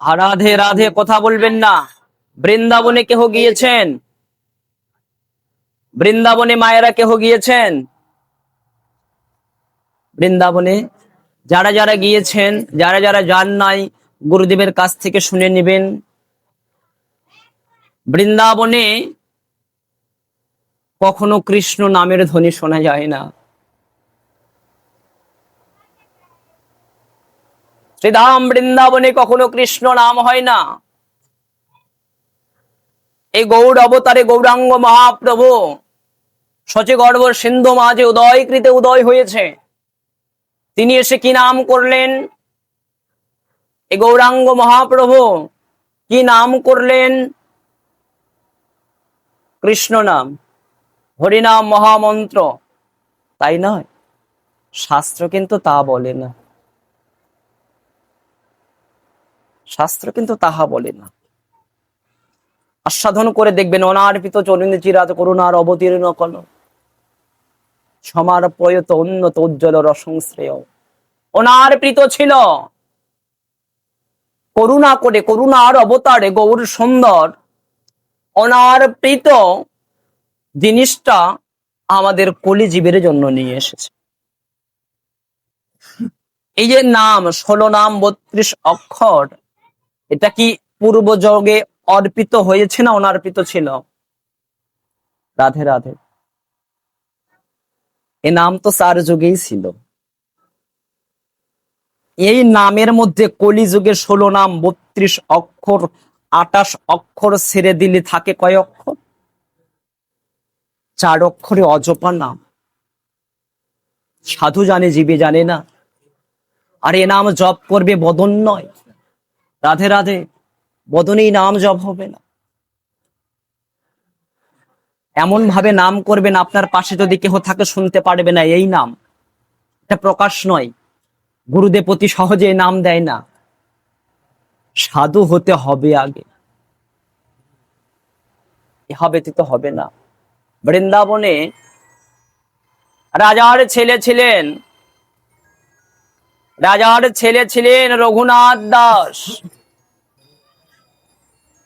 রাধে রাধে কথা বলবেন না। বৃন্দাবনে কেহ গিয়েছেন? বৃন্দাবনে মায়েরা কেহ গিয়েছেন? বৃন্দাবনে যারা যারা গিয়েছেন, যারা যারা যান নাই, গুরুদেবের কাছ থেকে শুনে নেবেন। বৃন্দাবনে কখনো কৃষ্ণ নামের ধ্বনি শোনা যায় না। শ্রীধাম বৃন্দাবনে কখনো কৃষ্ণ নাম হয় না। এই গৌর অবতারে গৌরাঙ্গ মহাপ্রভু সচে গর্ভ সিন্ধু মাঝে উদয় কৃতে উদয় হয়েছে। তিনি এসে কি নাম করলেন? এই গৌরাঙ্গ মহাপ্রভু কি নাম করলেন? কৃষ্ণ নাম হরিনাম মহামন্ত্র। তাই নয়, শাস্ত্র কিন্তু তা বলে না। শাস্ত্র কিন্তু তাহা বলে না। আস্বাদন করে দেখবেন, অনার্পিত চরণে চিরাত করুণার অবতীর্ণ কল। সমার প্রয়ত উন্নত উজ্জ্বল রসংশ্রেয় অনার্পিত ছিল। করুণা করে, করুণার অবতারে গৌর সুন্দর। অনার্পিত জিনিসটা আমাদের কলিজীবের জন্য নিয়ে এসেছে। এই যে নাম, ষোলো নাম, বত্রিশ অক্ষর এটা কি পূর্ব যুগে অর্পিত হয়েছে না অনার্পিত ছিল? রাধে রাধে। এ নাম তো চার যুগেই ছিল। এই নামের মধ্যে কলিযুগে ষোলো নাম, বত্রিশ অক্ষর আটাশ অক্ষর ছেড়ে দিলে থাকে কয় অক্ষর? চার অক্ষরে অজপা নাম। সাধু জানে, জীবে জানে না। আর এ নাম জপ করবে বদন নয়। রাধে রাধে বদনেই নাম জপ হবে না। এমন ভাবে নাম করবেন, আপনার পাশে যদি কেহ থাকে, শুনতে পারবে না এই নাম। এটা প্রকাশ নয়। গুরুদেব প্রতি সহজে নাম দেয় না। সাধু হতে হবে আগে। ইহা ব্যতীত হবে না। বৃন্দাবনে রাজার ছেলে ছিলেন। রাজার ছেলে ছিলেন রঘুনাথ দাস।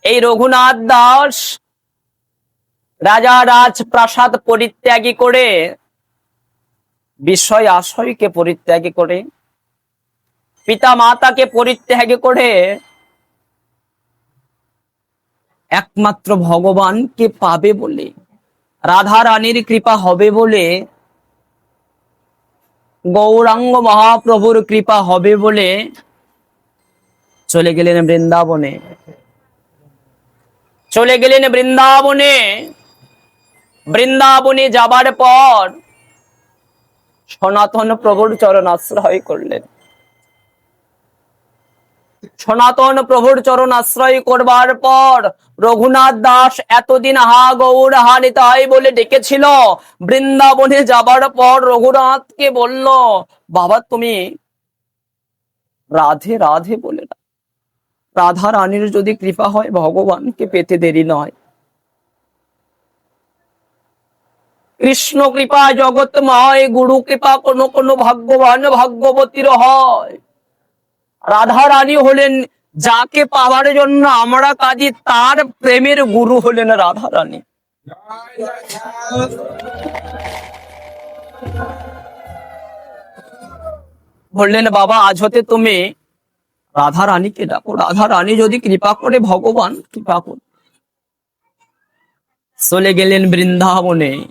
এই রঘুনাথ দাস রাজা রাজ প্রাসাদ পরিত্যাগী করে বিষয় আশয়কে পরিত্যাগী করে পিতা মাতাকে পরিত্যাগ করে, একমাত্র ভগবানকে পাবে বলে রাধা রানীর কৃপা হবে বলে, গৌরাঙ্গ মহাপ্রভুর কৃপা হবে বলে চলে গেলেন বৃন্দাবনে। চলে গেলেন বৃন্দাবনে। বৃন্দাবনে যাবার পর সনাতন প্রভুর চরণ আশ্রয় করলেন। সনাতন প্রভুর চরণ আশ্রয় করবার পর রঘুনাথ দাস এতদিন হা গৌর হা নিতাই বলে ডেকেছিল। বৃন্দাবনে যাবার পর রঘুনাথকে বলল, বাবা, তুমি রাধে রাধে বলে রাধা রানীর যদি কৃপা হয়, ভগবানকে পেতে দেরি নয়। কৃষ্ণ কৃপা জগৎময় গুরু কৃপা কোনো কোনো ভাগ্যবান ভাগ্যবতীর হয়। রাধা রানী হলেন যাকে পাওয়ার জন্য আমরা কাজী, তার প্রেমের গুরু হলেন রাধা রানী। বললেন, বাবা, আজ হতে তুমি রাধা রানীকে ডাকো? রাধা রানী যদি কৃপা করে ভগবান, কৃপা করে। চলে গেলেন বৃন্দাবনে।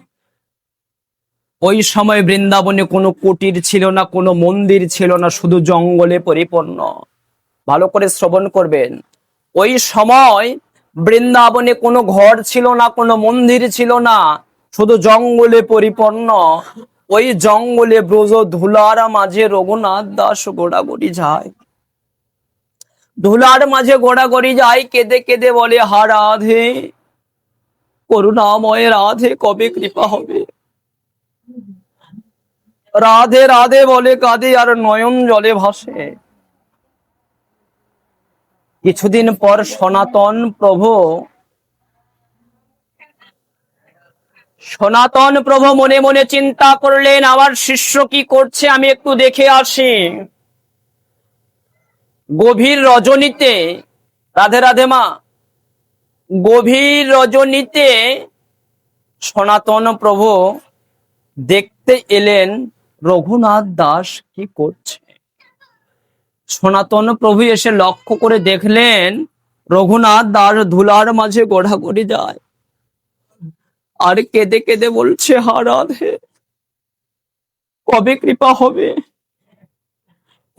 ওই সময় বৃন্দাবনে কোনো কুটির ছিল না, কোনো মন্দির ছিল না, শুধু জঙ্গলে পরিপূর্ণ। ভালো করে শ্রবণ করবেন। ওই সময় বৃন্দাবনে কোনো ঘর ছিল না, কোনো মন্দির ছিল না, শুধু জঙ্গলে পরিপূর্ণ। ওই জঙ্গলে ব্রজ ধুলার মাঝে রঘুনাথ দাস গোড়াগড়ি যায়। ধুলার মাঝে গোড়াগড়ি যায় কেঁদে কেঁদে বলে, হা রাধে, করুণাময় রাধে, কবে কৃপা হবে? রাধে রাধে বলে কাঁদে আর নয়ন জলে ভাসে। কিছুদিন পর সনাতন প্রভু সনাতন প্রভু মনে মনে চিন্তা করলেন, আমার শিষ্য কি করছে? আমি একটু দেখে আসি। গভীর রজনীতে, রাধে রাধে মা, গভীর রজনীতে সনাতন প্রভু দেখতে এলেন রঘুনাথ দাস কি করছে? সনাতন প্রভু এসে লক্ষ্য করে দেখলেন রঘুনাথ দাস ধুলার মাঝে গোড়াগড়ি যায়। আর কেঁদে কেঁদে বলছে হা রাধে কবে কৃপা হবে?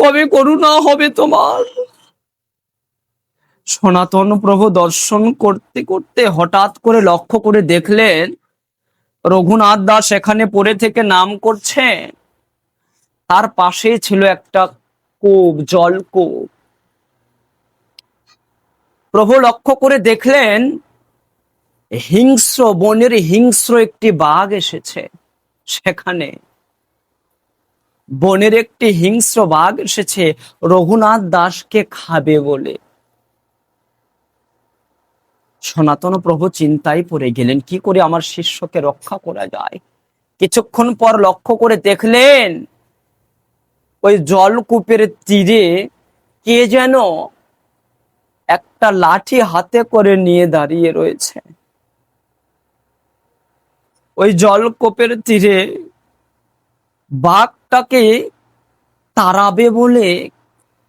কবে করুণা হবে তোমার? সনাতন প্রভু দর্শন করতে করতে হঠাৎ করে লক্ষ্য করে দেখলেন, রঘুনাথ দাস এখানে পড়ে থেকে নাম করছে। তার পাশেই ছিল একটা কূপ জলকূপ প্রভু লক্ষ্য করে দেখলেন, হিংস্র বনের হিংস্র একটি বাঘ এসেছে সেখানে। বনের একটি হিংস্র বাঘ এসেছে, রঘুনাথ দাসকে খাবে বলে। সনাতন প্রভু চিন্তায় পড়ে গেলেন, কি করে আমার শিষ্যকে রক্ষা করা যায়? কিছুক্ষণ পর লক্ষ্য করে দেখলেন, ওই জলকূপের তীরে কে যেন একটা লাঠি হাতে করে নিয়ে দাঁড়িয়ে রয়েছে। ওই জলকূপের তীরে বাঘটাকে তাড়াবে বলে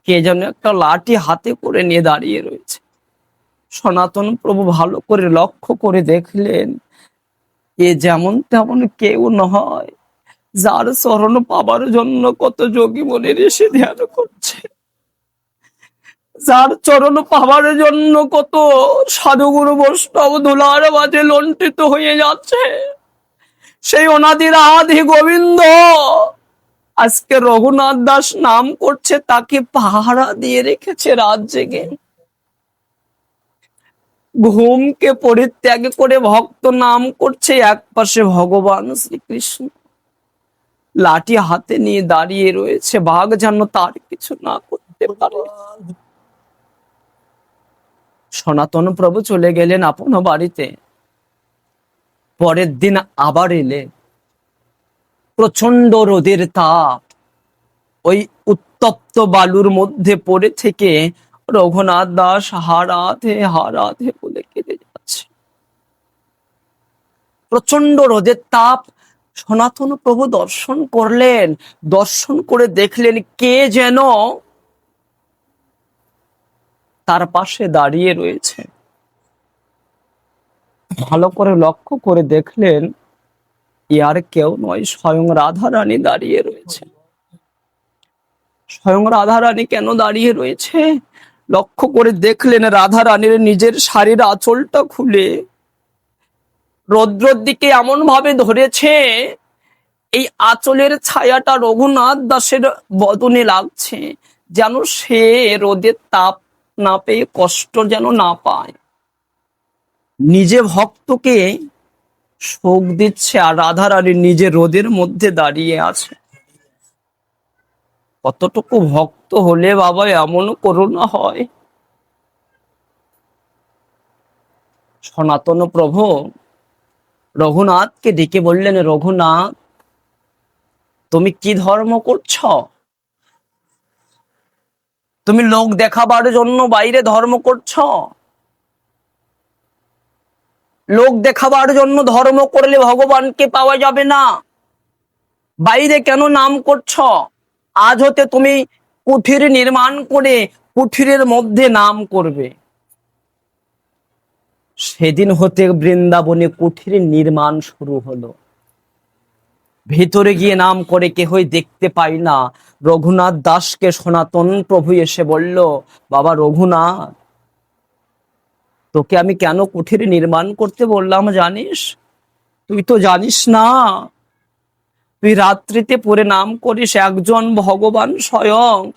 কে যেন একটা লাঠি হাতে করে নিয়ে দাঁড়িয়ে রয়েছে। সনাতন প্রভু ভালো করে লক্ষ্য করে দেখলেন, এ যেমন তেমন কেউ নয়, যার চরণ পাবার জন্য কত যোগী মনের এসে ধ্যান করছে। যার চরণ পাবার জন্য কত সাধুগুরু বৈষ্ণব ধুলার মাঝে লণ্ঠিত হয়ে যাচ্ছে। সেই অনাদির আদি গোবিন্দ। আজকে রঘুনাথ দাস নাম করছে, তাকে পাহারা দিয়ে রেখেছে রাত জেগে। ঘুমকে পরিত্যাগ করে ভক্ত নাম করছে, এক পাশে ভগবান শ্রীকৃষ্ণ। লাঠি হাতে নিয়ে দাঁড়িয়ে রয়েছে, বাঘ যেন তার কিছু না করতে পারে। সনাতন প্রভু চলে গেলেন আপন বাড়িতে। পরের দিন আবার এলে। প্রচণ্ড রোদের তাপ। ওই উত্তপ্ত বালুর মধ্যে পড়ে থেকে রঘুনাথ দাস হারাধে হারাধে বলে কেঁদে যাচ্ছে। প্রচণ্ড রোদের তাপ। সনাতন প্রভু দর্শন করলেন। দর্শন করে দেখলেন কে যেন তার পাশে দাঁড়িয়ে রয়েছে। ভালো করে লক্ষ্য করে দেখলেন ইয়ার কেউ নয়, স্বয়ং রাধা রানী দাঁড়িয়ে রয়েছে। স্বয়ং রাধা রানী কেন দাঁড়িয়ে রয়েছে? লক্ষ্য করে দেখলেন রাধা রানীর নিজের শাড়ির আঁচলটা খুলে রৌদ্রর দিকে এমন ভাবে ধরেছে, এই আঁচলের ছায়াটা রঘুনাথ দাসের বদনে লাগছে, যেন সে রোদের তাপ না পেয়ে কষ্ট যেন না পায়। নিজে ভক্তকে শোক দিচ্ছে আর রাধা রানী নিজে রোদের মধ্যে দাঁড়িয়ে আছে। কতটুকু ভক্ত হলে বাবা, এমন করুণা হয়। সনাতন প্রভু রঘুনাথকে ডেকে বললেন, রঘুনাথ, তুমি কি ধর্ম করছ? তুমি লোক দেখাবার জন্য বাইরে ধর্ম করছ? লোক দেখাবার জন্য ধর্ম করলে ভগবানকে পাওয়া যাবে না। বাইরে কেন নাম করছ? আজ হতে তুমি কুঠির নির্মাণ করে কুঠিরের মধ্যে নাম করবে। সেদিন হতে বৃন্দাবনে কুঠির নির্মাণ শুরু হলো। ভেতরে গিয়ে নাম করে কেহই দেখতে পাই না। রঘুনাথ দাসকে সনাতন প্রভু এসে বলল, বাবা রঘুনাথ তোকে আমি কেন কুঠির নির্মাণ করতে বললাম জানিস? তুই তো জানিস না। তুই রাত্রিতে পরে নাম করিস একজন ভগবান স্বয়ং।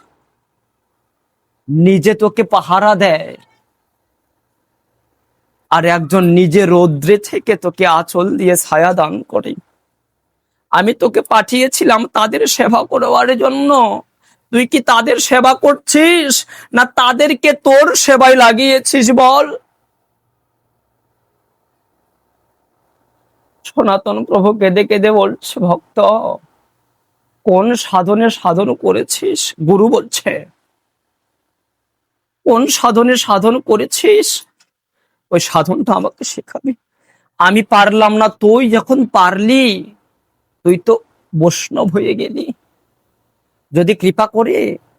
নিজে তোকে পাহারা দেয়। আর একজন নিজে রৌদ্রে থেকে তোকে আঁচল দিয়ে ছায়া দান করে। আমি তোকে পাঠিয়েছিলাম তাদের সেবা করবার জন্য। তুই কি তাদের সেবা করছিস? না তাদেরকে তোর সেবায় লাগিয়েছিস বল? সনাতন প্রভু কেঁদে কেঁদে বলছে ভক্ত কোন সাধনে সাধন করেছিস? গুরু বলছে কোন সাধনে সাধন করেছিস? ওই সাধনটা আমাকে শেখাবি। আমি পারলাম না তুই যখন পারলি তুই তো বৈষ্ণব হয়ে গেলি। যদি কৃপা করে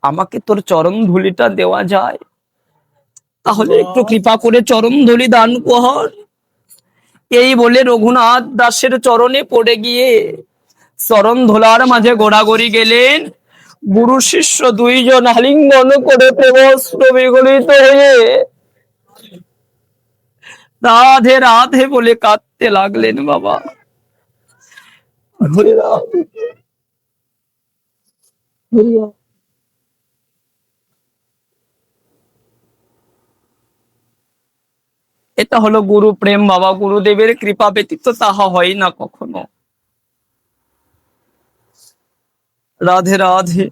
আমাকে তোর চরণ ধুলিটা দেওয়া যায় তাহলে একটু কৃপা করে চরণ ধুলি দান কর। এই বলে রঘুনাথ দাসের চরণে পড়ে গিয়ে চরণ ধোলার মাঝে গোড়াগড়ি গেলেন। গুরু শিষ্য দুইজন আলিঙ্গন করে প্রেমস্ত বিগলিত হয়ে রাধে রাধে বলে কাঁদতে লাগলেন বাবা। হরে রাম। এটা হলো গুরু প্রেম বাবা গুরুদেবের কৃপা ব্যতীত তাহা হয় না কখনো। রাধে রাধে।